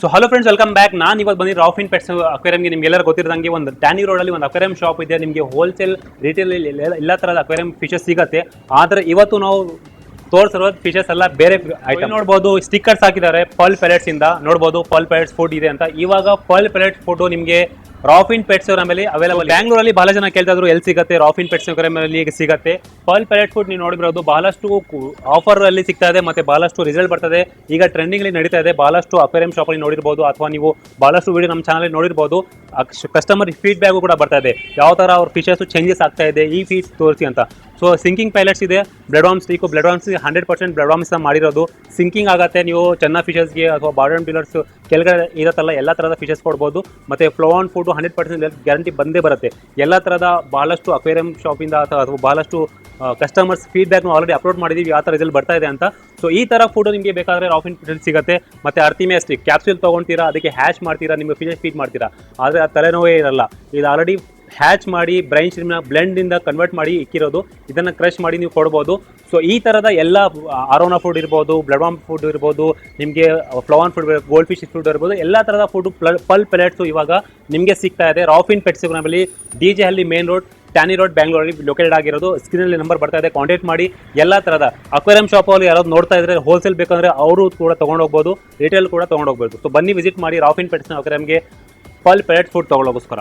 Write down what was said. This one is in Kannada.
So hello friends welcome back ನಾನು ಇವಾಗ ಬಂದಿರೋ ರಾಫ್ ಇನ್ ಪೆಟ್ಸ್ ಅಕ್ವೇರಿಯಂಗೆ ನಿಮ್ಗೆಲ್ಲರೂ ಗೊತ್ತಿರೋದಂಗೆ ಒಂದು ಟ್ಯಾನಿ ರೋಡಲ್ಲಿ ಒಂದು ಅಕ್ವೇರಿಯಂ ಶಾಪ್ ಇದೆ. ನಿಮಗೆ ಹೋಲ್ಸೇಲ್ ರಿಟೇಲ್ ಎಲ್ಲ ಥರದ ಅಕ್ವೇರಿಯಂ ಫಿಶಸ್ ಸಿಗುತ್ತೆ. ಆದರೆ ಇವತ್ತು ನಾವು ತೋರಿಸಿರೋ ಫಿಶಸ್ ಎಲ್ಲ ಬೇರೆ ಐಟಮ್ ನೋಡ್ಬೋದು ಸ್ಟಿಕ್ಕರ್ಸ್ ಹಾಕಿದ್ದಾರೆ ಪಲ್ ಪೆಲೆಟ್ಸ್ ಇಂದ. ನೋಡ್ಬೋದು ಪರ್ಲ್ ಪ್ಯಾಲೆಟ್ಸ್ ಫುಡ್ ಇದೆ ಅಂತ. ಇವಾಗ ಪರ್ಲ್ ಪೆಲೆಟ್ ಫುಡ್ ನಿಮಗೆ ರಾಫಿನ್ ಪೆಟ್ಸ್ ಮೇಲೆ ಅವೈಲಬಲ್ ಬ್ಯಾಂಗ್ಳೂರಲ್ಲಿ ಬಹಳ ಜನ ಕೇಳ್ತಾ ಇದ್ರು ಎಲ್ಲಿ ಸಿಗುತ್ತೆ? ರಾಫಿನ್ ಪೆಟ್ಸ್ ಮೇಲೆ ಈಗ ಸಿಗುತ್ತೆ? ಪರ್ಲ್ ಪ್ಯಾಲೆಟ್ ಫುಡ್ ನೀವು ನೋಡಿರೋದು ಬಹಳಷ್ಟು ಆಫರ್ ಅಲ್ಲಿ ಸಿಗ್ತಾ ಇದೆ ಮತ್ತೆ ಬಹಳಷ್ಟು ರಿಸಲ್ಟ್ ಬರ್ತದೆ ಈಗ ಟ್ರೆಂಡಿಂಗ್ ಅಲ್ಲಿ ನಡೀತಾ ಇದೆ ಬಹಳಷ್ಟು ಅಕ್ವೇರಿಯಂ ಶಾಪ್ ಅಲ್ಲಿ ನೋಡಿರ್ಬೋದು ಅಥವಾ ನೀವು ಬಹಳಷ್ಟು ವಿಡಿಯೋ ನಮ್ಮ ಚಾನಲ್ ನೋಡಿರ್ಬೋದು ಕಸ್ಟಮರ್ ಫೀಡ್ಬ್ಯಾಕ್ ಕೂಡ ಬರ್ತಾ ಇದೆ. ಯಾವ ತರ ಅವ್ರ ಫಿಶಸ್ ಚೇಂಜಸ್ ಆಗ್ತಾ ಇದೆ ಈ ಫೀಸ್ ತೋರಿಸಿ ಅಂತ. ಸೊ ಸಿಂಕಿಂಗ್ ಪೈಲಟ್ಸ್ ಇದೆ. ಬ್ಲಡ್ ವಾಮ್ಸ್ ಈಗ blood worms hundred percent blood worms ಮಾಡಿರೋದು. ಸಿಂಕಿಂಗ್ ಆಗುತ್ತೆ, ನೀವು ಚೆನ್ನ ಫಿಶಸ್ಗೆ ಅಥವಾ ಬಾರ್ಡನ್ ಪಿಲ್ಲರ್ಸ್ ಕೆಳಗಡೆ ಇರತ್ತಲ್ಲ, ಎಲ್ಲ ಥರದ ಫಿಶಸ್ ಕೊಡ್ಬೋದು. ಮತ್ತು flow on food hundred percent guarantee ಬಂದೇ ಬರುತ್ತೆ. ಎಲ್ಲ ಥರದ ಭಾಳಷ್ಟು ಅಕ್ವೇರಿಯಂ ಶಾಪಿಂದ ಅಥವಾ ಅಥವಾ ಭಾಳಷ್ಟು ಕಸ್ಟಮರ್ಸ್ ಫೀಡ್ಬ್ಯಾಕ್ನು ಆಲ್ರೆಡಿ ಅಪ್ಲೋಡ್ ಮಾಡಿದ್ದೀವಿ ಯಾವ ಥರ ರಿಸಲ್ಟ್ ಬರ್ತಾ ಇದೆ ಅಂತ. ಸೊ ಈ ಥರ ಫುಡ್ ನಿಮಗೆ ಬೇಕಾದರೆ ರಾಫಿನ್ ಫಿಲ್ ಸಿಗುತ್ತೆ. ಮತ್ತು ಅರ್ತಿಮೇಸ್ಟಿಕ್ ಕ್ಯಾಪ್ಸೂಲ್ ತೊಗೊಳ್ತೀರಾ ಅದಕ್ಕೆ ಹ್ಯಾಶ್ ಮಾಡ್ತೀರಾ, ನಿಮಗೆ ಫಿಶಸ್ ಫೀಡ್ ಮಾಡ್ತೀರಾ. ಆದರೆ ಆ ತಲೆನೋವೇ ಇರಲ್ಲ. ಇದು ಆಲ್ರೆಡಿ ಹ್ಯಾಚ್ ಮಾಡಿ ಬ್ರೈನ್ ಸ್ಟ್ರೀಮ್ನ ಬ್ಲೆಂಡಿಂದ ಕನ್ವರ್ಟ್ ಮಾಡಿ ಇಕ್ಕಿರೋದು. ಇದನ್ನು ಕ್ರಶ್ ಮಾಡಿ ನೀವು ಕೊಡ್ಬೋದು. ಸೊ ಈ ಥರದ ಎಲ್ಲ ಅರೋನಾ ಫುಡ್ ಇರ್ಬೋದು ಬ್ಲಡ್ ವಾಮ್ ಫುಡ್ ಇರ್ಬೋದು, ನಿಮಗೆ flowerhorn food gold fish food ಇರ್ಬೋದು, ಎಲ್ಲ ಥರದ ಫುಡ್ ಪಲ್ ಪೆಲೆಟ್ಸು ಇವಾಗ ನಿಮಗೆ ಸಿಗ್ತಾ ಇದೆ. ರಾಫಿನ್ ಪೆಟ್ಸ್ ನಮ್ಮಲ್ಲಿ D J Halli main road tannery road ಬ್ಯಾಂಗ್ಳೂರಲ್ಲಿ ಲೊಕೇಟೆಡ್ ಆಗಿರೋದು. ಸ್ಕ್ರೀನಲ್ಲಿ ನಂಬರ್ ಬರ್ತಾ ಇದೆ ಕಾಂಟ್ಯಾಕ್ಟ್ ಮಾಡಿ. ಎಲ್ಲ ಥರದ ಅಕ್ವೇರಿಯಂ ಶಾಪಲ್ಲಿ ಯಾರಾದ್ರು ನೋಡ್ತಾ ಇದ್ರೆ ಹೋಲ್ಸೇಲ್ ಬೇಕಂದ್ರೆ ಅವರು ಕೂಡ ತೊಗೊಂಡೋಗ್ಬೋದು ರಿಟೇಲ್ ಕೂಡ ತೊಗೊಂಡೋಗ್ಬೋದು ಸೊ ಬನ್ನಿ ವಿಸಿಟ್ ಮಾಡಿ ರಾಫಿನ್ ಪೆಟ್ಸ್ನ ಅಕ್ವೇರಿಯಂಗೆ ಪಲ್ ಪೆಲೆಟ್ ಫುಡ್ ತೊಗೊಳ್ಳೋಗೋಸ್ಕರ.